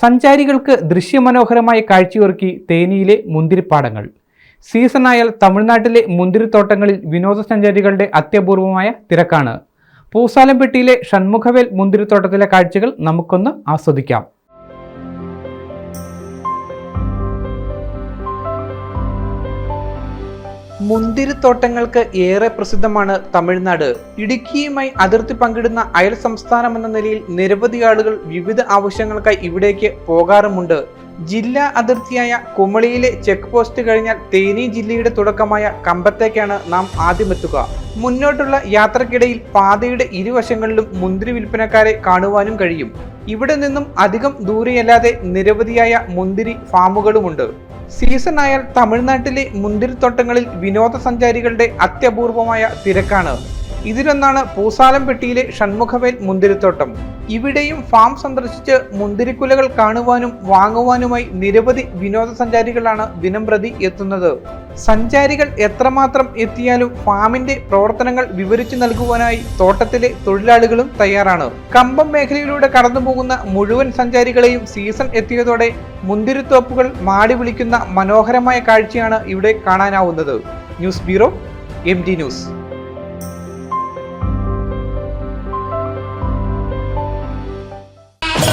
സഞ്ചാരികൾക്ക് ദൃശ്യമനോഹരമായ കാഴ്ചയൊരുക്കി തേനിയിലെ മുന്തിരിപ്പാടങ്ങൾ. സീസണായാൽ തമിഴ്നാട്ടിലെ മുന്തിരിത്തോട്ടങ്ങളിൽ വിനോദസഞ്ചാരികളുടെ അത്യപൂർവമായ തിരക്കാണ്. പൂസാലംപെട്ടിയിലെ ഷൺമുഖവേൽ മുന്തിരിത്തോട്ടത്തിലെ കാഴ്ചകൾ നമുക്കൊന്ന് ആസ്വദിക്കാം. മുന്തിരിത്തോട്ടങ്ങൾക്ക് ഏറെ പ്രസിദ്ധമാണ് തമിഴ്നാട്. ഇടുക്കിയുമായി അതിർത്തി പങ്കിടുന്ന അയൽ സംസ്ഥാനം എന്ന നിലയിൽ നിരവധി ആളുകൾ വിവിധ ആവശ്യങ്ങൾക്കായി ഇവിടേക്ക് പോകാറുമുണ്ട്. ജില്ലാ അതിർത്തിയായ കുമളിയിലെ ചെക്ക് പോസ്റ്റ് കഴിഞ്ഞാൽ തേനി ജില്ലയുടെ തുടക്കമായ കമ്പത്തേക്കാണ് നാം ആദ്യമെത്തുക. മുന്നോട്ടുള്ള യാത്രക്കിടയിൽ പാതയുടെ ഇരുവശങ്ങളിലും മുന്തിരി വിൽപ്പനക്കാരെ കാണുവാനും കഴിയും. ഇവിടെ നിന്നും അധികം ദൂരെയല്ലാതെ നിരവധിയായ മുന്തിരി ഫാമുകളുമുണ്ട്. സീസൺ ആയാൽ തമിഴ്നാട്ടിലെ മുന്തിരിത്തോട്ടങ്ങളിൽ വിനോദസഞ്ചാരികളുടെ അത്യപൂർവമായ തിരക്കാണ്. ഇതിലൊന്നാണ് പൂസാലംപെട്ടിയിലെ ഷൺമുഖവേൽ മുന്തിരിത്തോട്ടം. ഇവിടെയും ഫാം സന്ദർശിച്ച് മുന്തിരിക്കുലകൾ കാണുവാനും വാങ്ങുവാനുമായി നിരവധി വിനോദസഞ്ചാരികളാണ് ദിനം പ്രതി എത്തുന്നത്. സഞ്ചാരികൾ എത്രമാത്രം എത്തിയാലും ഫാമിന്റെ പ്രവർത്തനങ്ങൾ വിവരിച്ചു നൽകുവാനായി തോട്ടത്തിലെ തൊഴിലാളികളും തയ്യാറാണ്. കമ്പം മേഖലയിലൂടെ കടന്നുപോകുന്ന മുഴുവൻ സഞ്ചാരികളെയും സീസൺ എത്തിയതോടെ മുന്തിരിത്തോപ്പുകൾ മാടി വിളിക്കുന്ന മനോഹരമായ കാഴ്ചയാണ് ഇവിടെ കാണാനാവുന്നത്. News bureau M news.